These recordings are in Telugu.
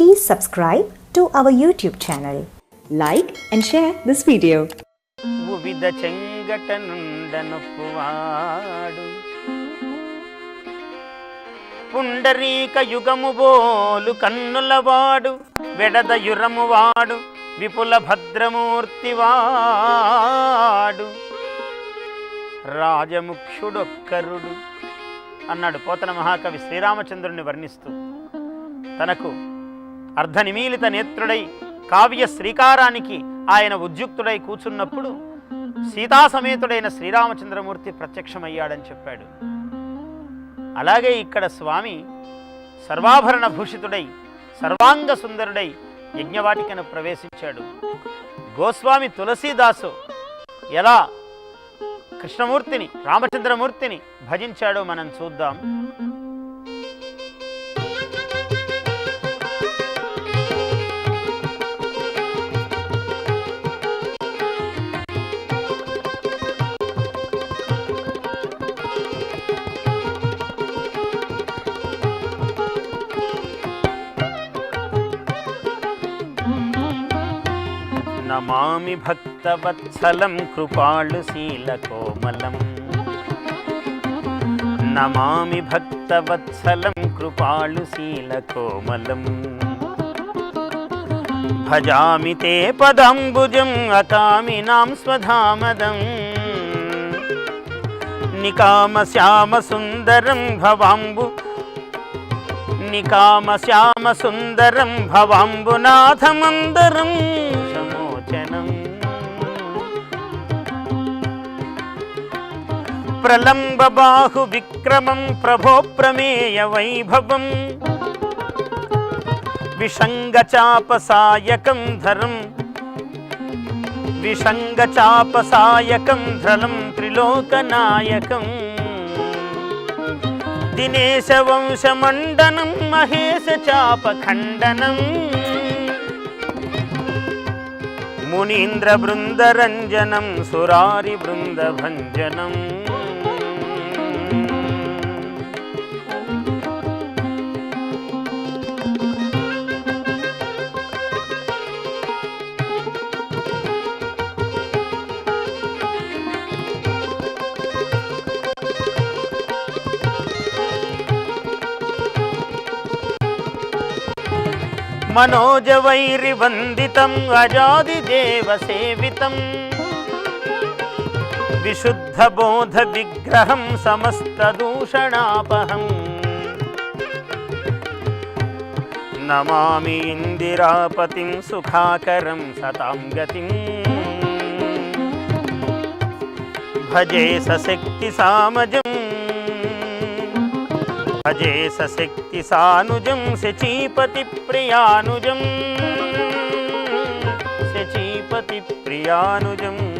Please subscribe to our YouTube channel. Like and share this video. ఉవిద చెంగట పుండరీక యుగము బోలు కన్నులవాడు. వెడదయురమువాడు విపుల భద్రమూర్తివాడు. రాజముఖ్యుడొక్కరుడు. అన్నాడు పోతన మహాకవి శ్రీరామచంద్రుని వర్ణిస్తూ. తనకు అర్ధనిమీలిత నేత్రుడై కావ్య శ్రీకారానికి ఆయన ఉద్యుక్తుడై కూర్చున్నప్పుడు సీతాసమేతుడైన శ్రీరామచంద్రమూర్తి ప్రత్యక్షమయ్యాడని చెప్పాడు. అలాగే ఇక్కడ స్వామి సర్వాభరణ భూషితుడై సర్వాంగ సుందరుడై యజ్ఞవాటికను ప్రవేశించాడు. గోస్వామి తులసీదాసు ఎలా కృష్ణమూర్తిని రామచంద్రమూర్తిని భజించాడో మనం చూద్దాం. నమామి భక్తవత్సలం కృపాళు శీలకోమలం నమామి భక్తవత్సలం కృపాళు శీలకోమలం భజామి తే పదంబుజం అకామినాం స్వధామదం. నికామ శ్యామ సుందరం భవాంబు నికామ శ్యామ సుందరం భవాంబునాథమందరం. ప్రలంబ బాహు విక్రమం ప్రభో ప్రమేయ వైభవం విషంగచాపసాయకం ధరం విషంగచాపసాయకం ధ్రలం త్రిలోకనాయకం దినేశవంశమండనం మహేశ చాపఖండనం మునీంద్ర బృందరంజనం సురారి బృందభంజనం మనోజవైరివందితం అజాదిదేవ సేవితం. విశుద్ధబోధ విగ్రహం సమస్తదూషణాపహం నమామి ఇందిరాపతిం సుఖాకరం సతాం గతిం. భజే సశక్తి సశక్తి సానుజం శచీపతి ప్రియానుజం. శచీపతి ప్రియానుజం.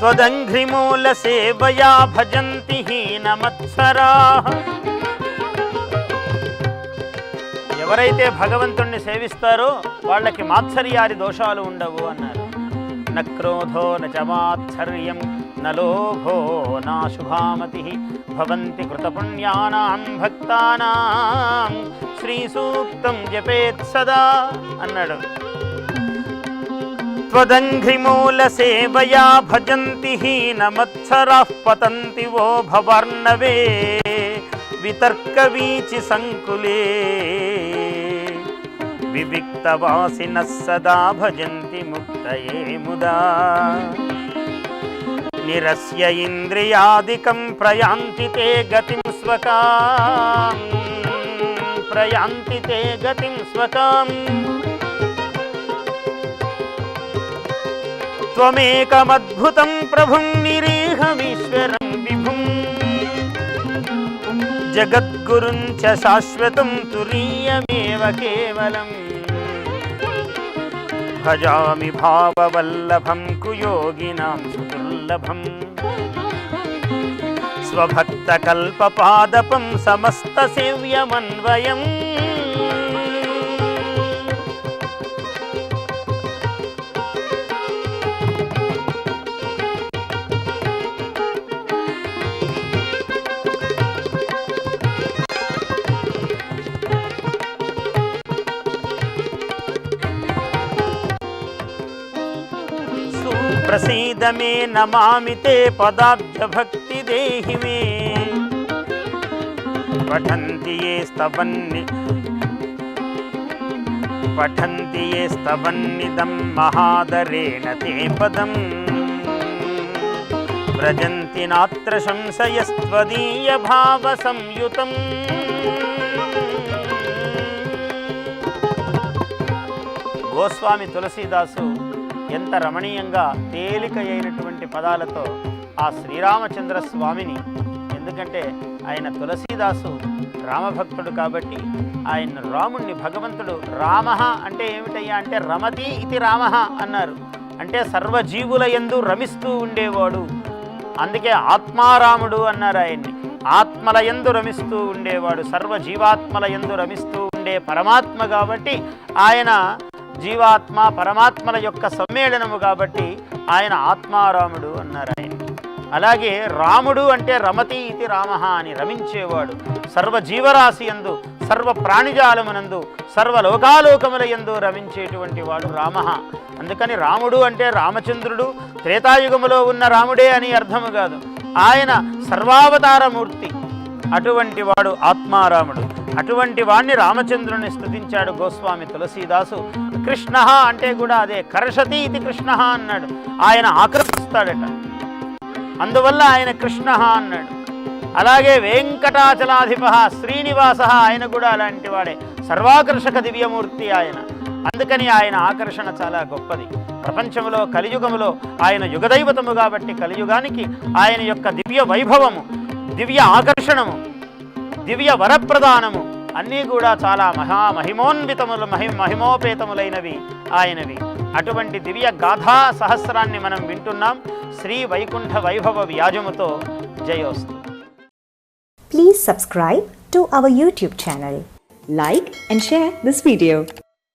త్వదంఘ్రిమూల సేవయా భజంతి హీనమత్సరా ఎవరైతే భగవంతుణ్ణి సేవిస్తారో వాళ్ళకి మాత్సర్యాది దోషాలు ఉండవు అన్నారు. నక్రోధో నచమాత్సర్యం నలోభో నా శుభామతి భవంతి కృతపుణ్యానాం భక్తానాం శ్రీ సూక్తం జపేత్ సదా అన్నాడు. త్వదంఘ్రిమూల సేవయా భజంతి హీనమత్సరాః పతంతి వో భవర్ణవే వితర్కవీచి సంకులే వివిక్తవాసినः సదా భజంతి ముక్తయే ముదా నిరస్య ఇంద్రియాదికం ప్రయాంతి తే గతిం స్వకాం ప్రయాంతి తే గతిం స్వకాం త్వమేకమద్భుతం ప్రభుం నిరీహమీశ్వరం విభుం జగద్గురుం చ శాశ్వతం తురీయమేవ కేవలం భజామి భావవల్లభం కుయోగినాం సుదుర్లభం స్వభక్తకల్పపాదపం సమస్త సేవ్యమన్వయం ప్రసీద మే నమామి తే పదాబ్జ భక్తి దేహి మే పఠంతి ఏ స్తవన్ని పఠంతి ఏ స్తవన్నిదం మహాదరేణ తే పదం వ్రజంతి నాత్ర సంశయస్త్వదీయ భావ సంయుతం గోస్వామి తులసీదాసు ఎంత రమణీయంగా తేలిక అయినటువంటి పదాలతో ఆ శ్రీరామచంద్ర స్వామిని ఎందుకంటే ఆయన తులసీదాసు రామభక్తుడు కాబట్టి ఆయన రాముణ్ణి భగవంతుడు రామ అంటే ఏమిటయ్యా అంటే రమతి ఇది రామ అన్నారు. అంటే సర్వజీవుల ఎందు రమిస్తూ ఉండేవాడు. అందుకే ఆత్మారాముడు అన్నారు ఆయన్ని. ఆత్మల ఎందు రమిస్తూ ఉండేవాడు సర్వ జీవాత్మల రమిస్తూ ఉండే పరమాత్మ కాబట్టి ఆయన జీవాత్మ పరమాత్మల యొక్క సమ్మేళనము కాబట్టి ఆయన ఆత్మారాముడు అన్నారు ఆయన. అలాగే రాముడు అంటే రమతి ఇది రామ అని రమించేవాడు. సర్వ జీవరాశి యందు సర్వ ప్రాణిజాలమునందు సర్వలోకాలోకముల ఎందు యందు రమించేటువంటి వాడు రామ. అందుకని రాముడు అంటే రామచంద్రుడు త్రేతాయుగములో ఉన్న రాముడే అని అర్థము కాదు. ఆయన సర్వావతారమూర్తి అటువంటి వాడు ఆత్మారాముడు. అటువంటి వాణ్ణి రామచంద్రుని స్థుతించాడు గోస్వామి తులసీదాసు. కృష్ణ అంటే కూడా అదే కర్షతి ఇది కృష్ణ అన్నాడు. ఆయన ఆకర్షిస్తాడట అందువల్ల ఆయన కృష్ణ అన్నాడు. అలాగే వెంకటాచలాధిప శ్రీనివాస ఆయన కూడా అలాంటి వాడే. సర్వాకర్షక దివ్యమూర్తి ఆయన. అందుకని ఆయన ఆకర్షణ చాలా గొప్పది. ప్రపంచంలో కలియుగములో ఆయన యుగదైవతము కాబట్టి కలియుగానికి ఆయన యొక్క దివ్య వైభవము దివ్య ఆకర్షణము దివ్య వరప్రదానము అన్నీ కూడా చాలా మహా మహిమోన్వితములు మహి మహిమోపేతములైనవి ఆయనవి. అటువంటి దివ్య గాథా సహస్రాన్ని మనం వింటున్నాం. శ్రీ వైకుంఠ వైభవ వ్యాజముతో జయోస్తు. Please subscribe to our YouTube channel like and share this video